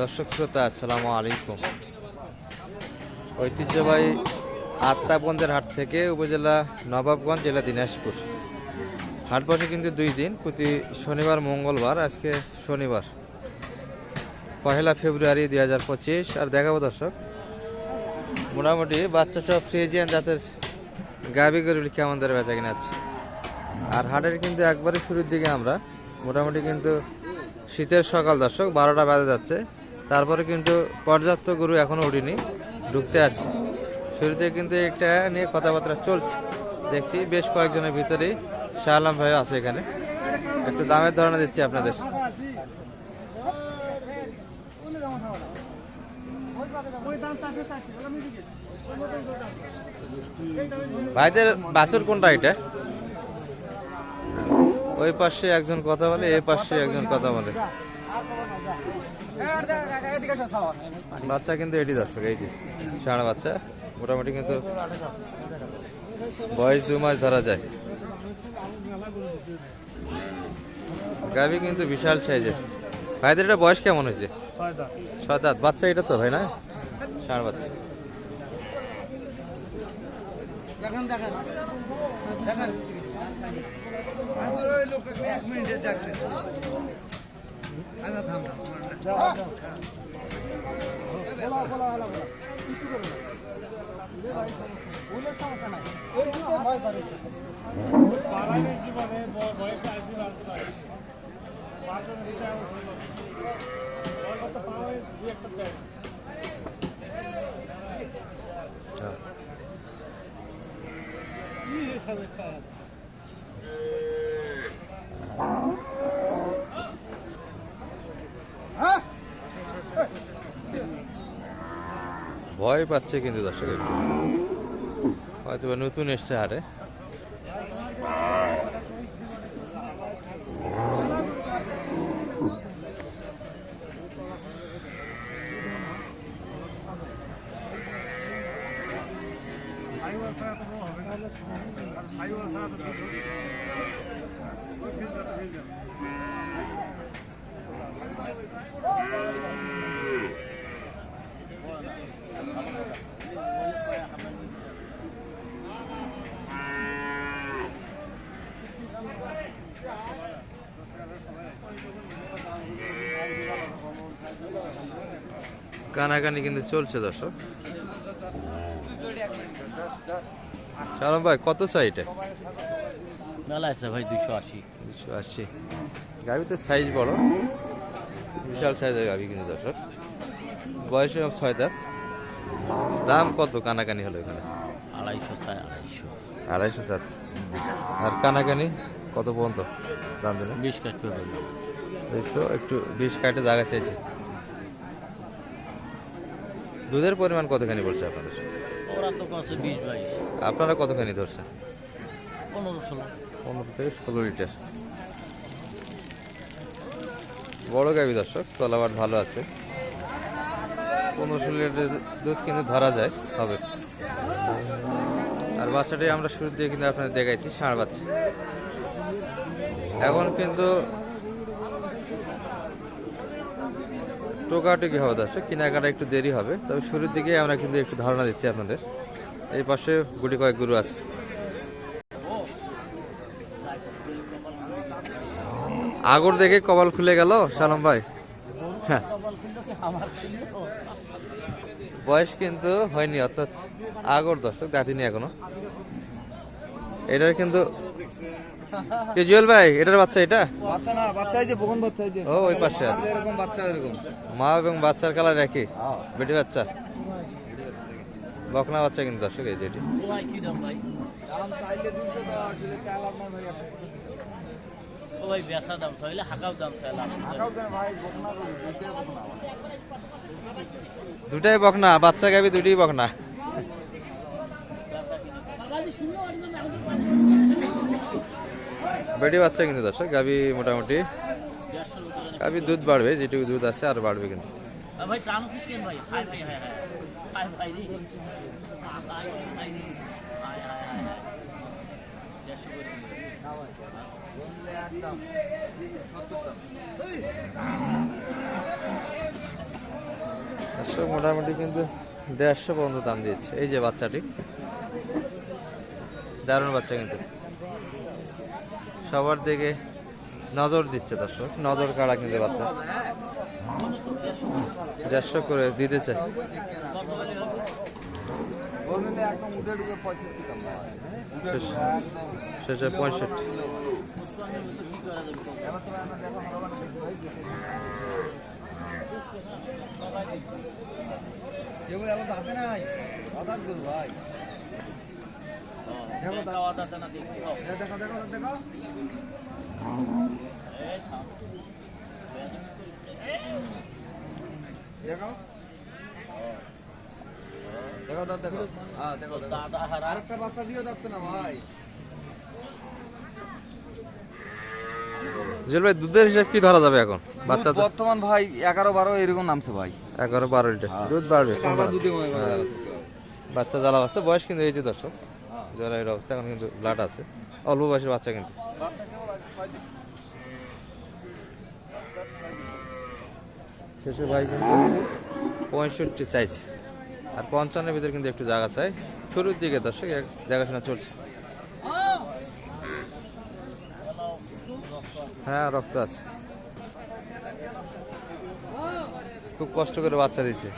দর্শক শ্রোতা, আসসালামু আলাইকুম। ঐতিহ্যবাহী আত্মাবন্দের হাট থেকে উপজেলা নবাবগঞ্জ, জেলা দিনাজপুর। হাট বসে কিন্তু দুই দিন, প্রতি শনিবার, মঙ্গলবার, আজকে শনিবার, পহেলা ফেব্রুয়ারি দুই হাজার পঁচিশ। আর দেখাবো দর্শক, মোটামুটি বাচ্চা সব ফ্রিজিয়ান জাতের গাবি গরুগুলি কেমন দরে বেচা কিনা আছে। আর হাটের কিন্তু একবারে শুরুর দিকে আমরা, মোটামুটি কিন্তু শীতের সকাল দর্শক, বারোটা বাজে যাচ্ছে। তারপরে কিন্তু পর্যাপ্ত গরু এখনও উঠিনি, ঢুকতে আছে। শুরুতে কিন্তু একটা নিয়ে কথাবার্তা চলছে। দেখছি বেশ কয়েকজনের ভিতরেই শাহ আলম ভাই আছে এখানে। একটু দামের ধারণা দিচ্ছি আপনাদের। ভাইদের বাসুর কোনটা এটা? ওই পাশে একজন কথা বলে এই পাশে একজন কথা বলে। বাচ্চা কিন্তু এটি দর্শক এই যে ষাঁড় বাচ্চা। মোটামুটি কিন্তু বয়স দু মাস ধরা যায়। গাভি কিন্তু বিশাল সাইজের। ভাইদের এটা বয়স কেমন হয়েছে? ছয় দাঁত। বাচ্চা এটা তো ভাই না? ষাঁড় বাচ্চা। দেখেন দেখেন দেখেন এক মিনিটে দেখছেন আচ্ছা থাম থাম ভয় পাচ্ছে কিন্তু দর্শক একটু। হয়তো নতুন এসছে হাটে কানাকানি কিন্তু চলছে দর্শক। শালম ভাই কত চাই এটা মেলা আছে ভাই দুইশো আশি। দুশো আশি। গাভিতে সাইজ বড় বিশাল সাইজের গাভি কিন্তু দর্শক। বয়স ছয় দাঁত। দাম কত কানাকানি হলো এখানে? আড়াইশো আড়াইশো। আড়াইশো চার। আর কানাকানি কত পর্যন্ত? দাম দিলেন বিশ বললাম দুইশো একটু বিশ কাটে জায়গা চাইছে। দুধের পরিমাণ কতখানি বলছে আপনাদের? ওরা তো কছে বিশ বাইশ। আপনারা কতখানি ধরছেন? পনেরো ষোলো। পনেরো থেকে ষোলো লিটার। বড় গাভি দর্শক তলাবাট ভালো আছে। পনেরো ষোলো লিটার দুধ কিন্তু ধরা যায় হবে। আর বাচ্চাটাই আমরা শুরু দিয়ে কিন্তু আপনাদের দেখাইছি ষাঁড় বাচ্চা। এখন কিন্তু টোকাটুকি হবে দর্শক কেনাকাটা একটু দেরি হবে। তবে শুরুর দিকে আমরা কিন্তু একটু ধারণা দিচ্ছি আপনাদের। এই পাশে গুটি কয়েক গরু আছে। আগর দেখে কপাল খুলে গেল সালাম ভাই? হ্যাঁ। বয়স কিন্তু হয়নি, অর্থাৎ আগর দর্শক, দাঁতিনি এখনও। এটার কিন্তু কে জুয়েল ভাই এটার বাচ্চা এটা? বাচ্চা না বাচ্চা এই যে বাচ্চা এই যে। ও ওই পাশে আছে। এরকম বাচ্চা এরকম। মা এবং বাচ্চার কালার একই? হ্যাঁ। বেটি বাচ্চা? বকনা বাচ্চা কিন্তু দর্শক এই যেটি ভাই কি দাম ভাই? দাম চাইলে আসলে চাল আপনার ভাই আসে ও ভাই বেসা দাম চাইলে হাকাও দাম চাইলাম টাকাও দেন ভাই বকনা দুইটাই বকনা। দুটাই বকনা বাচ্চা গাবি দুটোই বকনা। বেটি বাচ্চা কিন্তু দর্শক গাবি মোটামুটি। গাবি দুধ বাড়বে যেটুকু দুধ আছে আর বাড়বে কিন্তু। মোটামুটি কিন্তু দেড়শো পর্যন্ত দাম দিয়েছে। এই যে বাচ্চাটি দারুণ বাচ্চা কিন্তু। সবার দিকে নজর দিচ্ছে দর্শক নজর কাড়া কিন্তু বাচ্চা। দেড়শো করে দিতেছে। পঁয়ষট্টি। দেখো দেখো অর্ডারটা না দেখছি কও। দেখো দেখো দেখো। দেখো। দেখো দাঁত দেখো। হ্যাঁ দেখো দেখো। আরেকটা বাচ্চা দিও না ভাই। জুয়েল ভাই দুধের হিসাব কি ধরা যাবে এখন? বাচ্চা তো বর্তমান ভাই এগারো বারো এরকম নামছে ভাই। এগারো বারো লিটার। দুধ বাড়বে। বাড়বে। দুধে করে হ্যাঁ। বাচ্চা জ্বালা বাচ্চা বয়স কিন্তু এই যে দর্শক। এর অবস্থা এখন কিন্তু ব্লাড আছে। অল্প বয়সের বাচ্চা কিন্তু। শেষে ভাই কিন্তু পঁয়ষট্টি চাইছে। আর পঞ্চান্নের ভিতরে কিন্তু একটু জায়গা চাই শুরুর দিকে দর্শক দেখাশোনা চলছে। হ্যাঁ রক্ত আছে। খুব কষ্ট করে বাচ্চা দিচ্ছে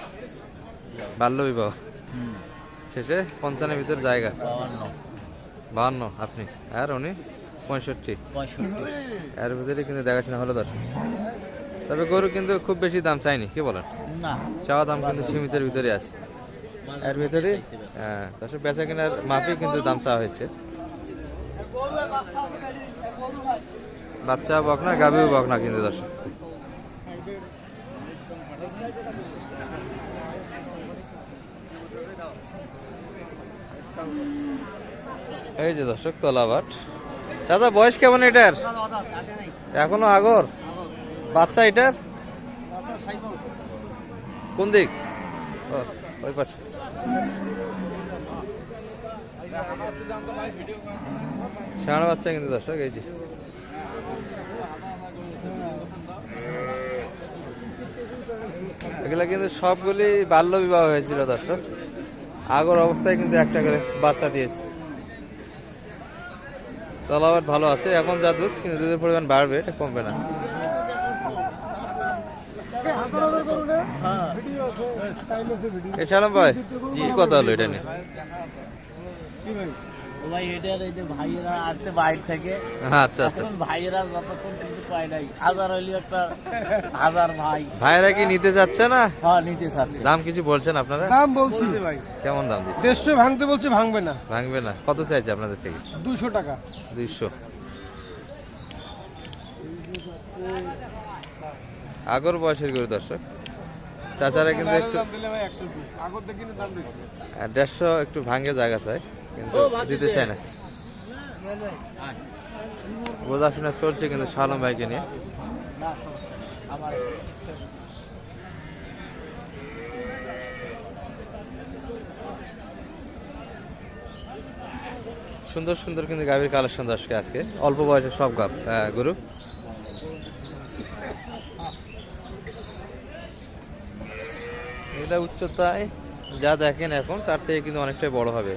বাল্য বিবাহ শেষে পঞ্চান্নের ভিতরে জায়গা। বাহান্ন আপনি। আর উনি পঁয়ষট্টি। এর ভিতরে কিন্তু দেখাশোনা হলো দর্শক তবে গরু কিন্তু খুব বেশি দাম চাইনি কি বলেন? না। চাওয়া দাম কিন্তু সীমিতের ভিতরে আছে। এর ভিতরে হ্যাঁ দর্শক বেচা কেনার মাপে কিন্তু দাম চাওয়া হয়েছে। বাচ্চা বকনা গাভিও বকনা কিন্তু দর্শক। এই যে দর্শক, তলাবাট। দাদা বয়স কেমন এটার? এখনও আগর? বাচ্চা এটার? কোন দিক? ওই পাশে। ষাঁড় বাচ্চা কিন্তু দর্শক, এই যে। এগুলা কিন্তু সবগুলি বাল্য বিবাহ হয়েছিল দর্শক। আগর অবস্থায় কিন্তু একটা করে বাচ্চা দিয়েছে। তলাবাট ভালো আছে। এখন যা দুধ, কিন্তু দুধের পরিমাণ বাড়বে, এটা কমবে না। এ সালাম ভাই কি কথা হলো এটা নিয়ে। ভাই এটার এই যে ভাইয়েরা আসছে বাইরে থেকে। আচ্ছা আচ্ছা। ভাইয়েরা যতক্ষণ কিছু পায় নাই। হাজার হইলে একটা হাজার ভাই। ভাইরা কি নিতে যাচ্ছে না? হ্যাঁ নিতে চাচ্ছে দাম কিছু বলছেন আপনারা? দাম বলছি। কেমন দাম দিচ্ছে দেড়শো ভাঙতে বলছে ভাঙবে না। ভাঙবে না। কত চাইছে আপনাদের থেকে? দুশো টাকা। দুইশো। আগর বয়সের গরু দর্শক। চাচারা কিন্তু একটু ভাই আহ, দেড়শো একটু ভাঙে জায়গা চাই। কিন্তু দিতে চায় না। বোঝাশোনা চলছে কিন্তু সালম ভাইকে নিয়ে। সুন্দর সুন্দর কিন্তু গাভীর কালেকশন দর্শক আজকে। অল্প বয়সে সব গাভ গরু। এটা উচ্চতায় যা দেখেন এখন তার থেকে কিন্তু অনেকটাই বড় হবে।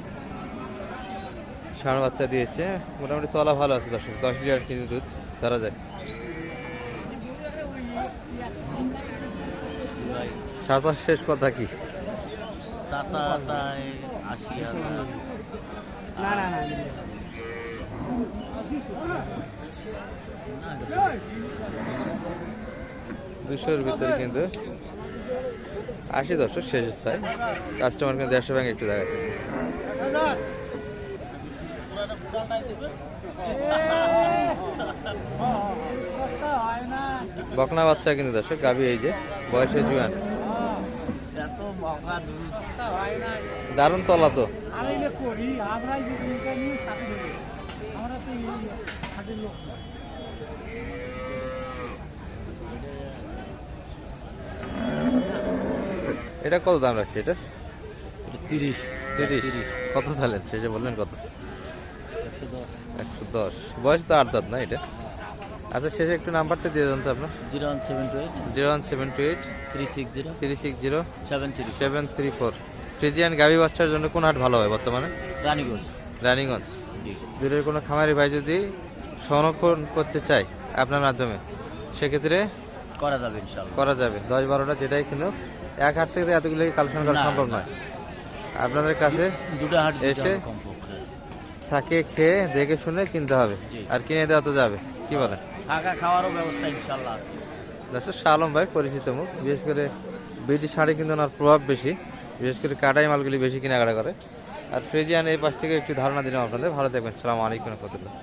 ষাঁড় বাচ্চা দিয়েছে। মোটামুটি তলা ভালো আছে দর্শক দশ লিটার কিন্তু দুধ ধরা যায় সাঁতার শেষ কথা কি? দুশোর ভিতরে কিন্তু আশি দর্শক শেষ চাই কাস্টমার কিন্তু দেড়শো ব্যাংক একটু দেখাচ্ছে। বকনা বাচ্চা কিন্তু দর্শক গাভী এই যে বয়সে জুয়ান এত দারুণ তলা তো। আড়াইলে করি আমরা যে চিন্তা নিয়ে সাথে ধরি। আমরা তো হাটের লোক না। এটা কত দাম রাখছে এটা? তিরিশ। তিরিশ। কত চালেন শেষে বললেন কত? দশ। বয়স তো আট দাঁত না এটা? আচ্ছা শেষে একটু নাম্বারটা দিয়ে দেন তো আপনার। Zero one seven two eight. Zero one seven two eight. Three six zero. Three six zero. Seven three seven three four. Friesian গাভী বাচ্চার জন্য কোন হাট ভালো হয় বর্তমানে? রানীগঞ্জ। রানিগঞ্জ। দূরের কোনো খামারি ভাই যদি সংরক্ষণ করতে চায় আপনার মাধ্যমে সেক্ষেত্রে করা যাবে করা যাবে। দশ বারোটা যেটাই কিনো এক হাট থেকে এতগুলো কালেকশন করা সম্ভব নয়। আপনাদের কাছে দুটো হাট এসে- থাকে খেয়ে দেখে শুনে কিনতে হবে। আর কিনে দেওয়া তো যাবে। কি বলে থাকা খাওয়ারও ব্যবস্থা ইনশাল্লাহ আছে। দর্শক শাহ আলম ভাই পরিচিত মুখ। বিশেষ করে বিটি শাড়ি কিন্তু ওনার প্রভাব বেশি। বিশেষ করে কাটাই মালগুলি বেশি কেনাকাটা করে। আর ফ্রিজিয়ান এই পাশ থেকে একটু ধারণা দিলাম আপনাদের। ভালো থাকবেন। সালাম আলাইকুম রহমতুল্লাহ।